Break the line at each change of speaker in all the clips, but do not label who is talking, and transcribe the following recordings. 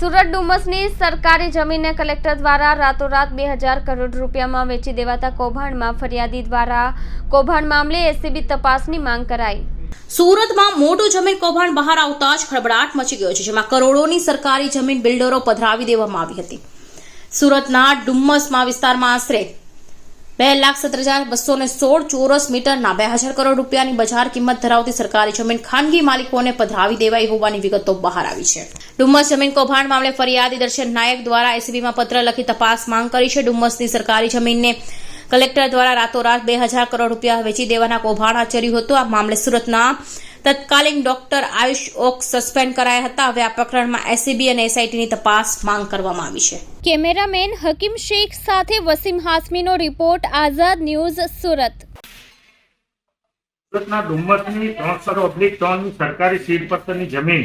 સુરત ડુમસની સરકારી જમીનને કલેક્ટર દ્વારા રાતોરાત બે હજાર કરોડ રૂપિયામાં વેચી દેવાતા કૌભાંડમાં ફરિયાદી દ્વારા કૌભાંડ મામલે એસીબી તપાસની માંગ કરાઈ.
સુરતમાં મોટું જમીન કૌભાંડ બહાર આવતા જ ખળબળાટ મચી ગયો છે, જેમાં કરોડોની સરકારી જમીન બિલ્ડરો પધરાવી દેવામાં આવી હતી. સુરતના ડુમ્મસમાં વિસ્તારમાં આશરે બે લાખ સત્તર હજાર બસો ને સોળ ચોરસ મીટરના બે હજાર કરોડ રૂપિયાની બજાર કિંમત ધરાવતી સરકારી જમીન ખાનગી માલિકોને પધરાવી દેવાઈ હોવાની વિગતો બહાર આવી છે. ડુમ્મસ જમીન કૌભાંડ મામલે ફરિયાદી દર્શન નાયક દ્વારા એસીબીમાં પત્ર લખી તપાસ માંગ કરી છે. ડુમ્મસની સરકારી જમીનને કલેક્ટર દ્વારા રાતોરાત બે હજાર કરોડ રૂપિયા વેચી દેવાના કૌભાંડ આચર્યું હતું. આ મામલે સુરતના તત્કાલીન ડોક્ટર આયુષ ઓક સસ્પેન્ડ કરાયા હતા. હવે આ પ્રકરણમાં એસીબી અને એસઆઈટીની તપાસ માંગ કરવામાં આવી છે.
કેમેરામેન હકીમ શેખ સાથે વસીમ હાસમીનો રિપોર્ટ આઝાદ ન્યૂઝ સુરત.
સુરતના ડુમ્મસની ત્રણસો ઓબ્લિક ત્રણની સરકારી સીડ પત્તરની જમીન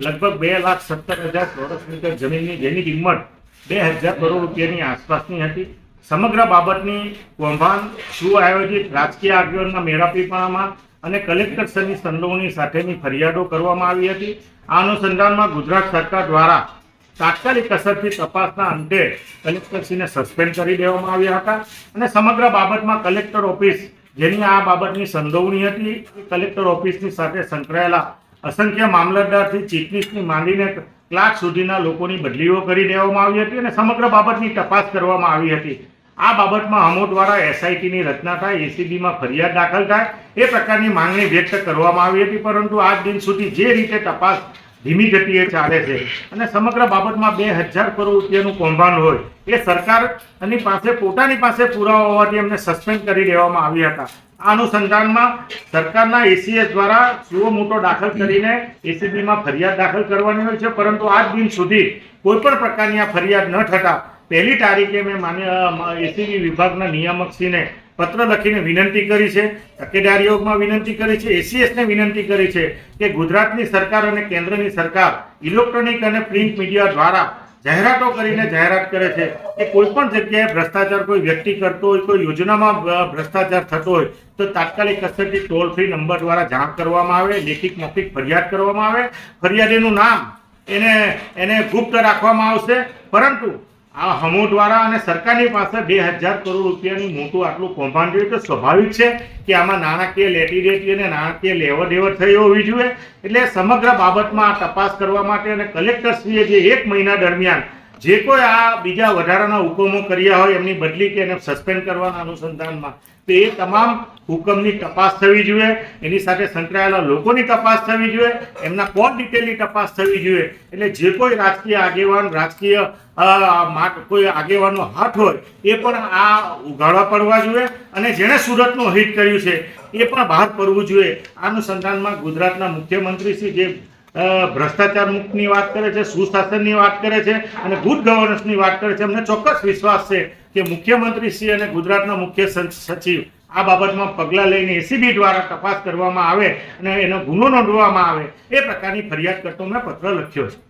લગભગ બે લાખ સત્તર હજાર ચોરસ મીટર જમીનની જેની કિંમત બે હજાર કરોડ રૂપિયાની આસપાસની હતી. સમગ્ર બાબતની કૌભાંડ સુઆયોજિત રાજકીય આગેવાનના મેળાપીપણામાં અને કલેક્ટરશ્રીની સંડોવણી સાથેની ફરિયાદો કરવામાં આવી હતી. આ અનુસંધાનમાં ગુજરાત સરકાર દ્વારા તાત્કાલિક અસરથી તપાસના અંતે કલેક્ટરશ્રીને સસ્પેન્ડ કરી દેવામાં આવ્યા હતા અને સમગ્ર બાબતમાં કલેક્ટર ઓફિસ જેની આ બાબતની સંડોવણી હતી કલેક્ટર ઓફિસની સાથે સંકળાયેલા અસંખ્ય મામલતદારથી ચીફનીસની માંડીને ક્લાર્ક સુધીના લોકોની બદલીઓ કરી દેવામાં આવી હતી અને સમગ્ર બાબતની તપાસ કરવામાં આવી હતી. આ બાબતમાં હમો દ્વારા એસઆઈટીની રચના થાય, એસીબીમાં ફરિયાદ દાખલ થાય, એ પ્રકારની માંગણી વ્યક્ત કરવામાં આવી હતી, પરંતુ આજ દિન સુધી જે રીતે તપાસ ધીમી ગતિએ ચાલે છે અને સમગ્ર બાબતમાં બે હજાર કરોડ રૂપિયાનું કૌભાંડ હોય, એ સરકારની પાસે, પોતાની પાસે પુરાવા હોવાથી એમને સસ્પેન્ડ કરી દેવામાં આવ્યા હતા. આ અનુસંધાનમાં સરકારના એસીએસ દ્વારા સુઓ મોટો દાખલ કરીને એસીબીમાં ફરિયાદ દાખલ કરવાની હોય છે, પરંતુ આજ દિન સુધી કોઈ પણ પ્રકારની આ ફરિયાદ ન થતા પહેલી તારીખે મેં માન્ય એસીબી વિભાગના નિયામકશ્રીને પત્ર લખીને વિનંતી કરી છે. તકેદારી યોગમાં વિનંતી કરી છે. એસીએસને વિનંતી કરી છે કે ગુજરાતની સરકાર અને કેન્દ્રની સરકાર ઇલેક્ટ્રોનિક અને પ્રિન્ટ મીડિયા દ્વારા જાહેરાતો કરીને જાહેરાત કરે છે કે કોઈ પણ જગ્યાએ ભ્રષ્ટાચાર કોઈ વ્યક્તિ કરતો હોય, કોઈ યોજનામાં ભ્રષ્ટાચાર થતો હોય, તો તાત્કાલિક અસરથી ટોલ ફ્રી નંબર દ્વારા જાણ કરવામાં આવે, લેખિત મૌખિક ફરિયાદ કરવામાં આવે. ફરિયાદીનું નામ એને એને ગુપ્ત રાખવામાં આવશે. પરંતુ આ હમો દ્વારા અને સરકારની પાસે બે હજાર કરોડ રૂપિયાની મોટું આટલું કૌભાંડ રહ્યું. તો સ્વાભાવિક છે કે આમાં નાણાકીય દેતી અને નાણાકીય લેવડ દેવડ થઈ હોવી જોઈએ એટલે સમગ્ર બાબતમાં આ તપાસ કરવા માટે અને કલેક્ટરશ્રીએ જે એક મહિના દરમિયાન જે કોઈ આ બીજા વધારાના હુકમો કર્યા હોય એમની બદલી કે એને સસ્પેન્ડ કરવાના અનુસંધાનમાં, તો એ તમામ હુકમની તપાસ થવી જોઈએ. એની સાથે સંકળાયેલા લોકોની તપાસ થવી જોઈએ. એમના કોણ ડિટેલની તપાસ થવી જોઈએ? એટલે જે કોઈ રાજકીય આગેવાન, રાજકીય કોઈ આગેવાનો હાથ હોય, એ પણ આ ઉઘાડવા પડવા જોઈએ અને જેણે સુરતનું હિટ કર્યું છે, એ પણ બહાર પડવું જોઈએ. આ અનુસંધાનમાં ગુજરાતના મુખ્યમંત્રી શ્રી જે ભ્રષ્ટાચાર મુક્તની વાત કરે છે, સુશાસનની વાત કરે છે અને ગુડ ગવર્નન્સની વાત કરે છે. અમને ચોક્કસ વિશ્વાસ છે કે મુખ્યમંત્રી શ્રી અને ગુજરાતના મુખ્ય સચિવ આ બાબતમાં પગલાં લઈને એસીબી દ્વારા તપાસ કરવામાં આવે અને એનો ગુનો નોંધવામાં આવે એ પ્રકારની ફરિયાદ કરતો મેં પત્ર લખ્યો છે.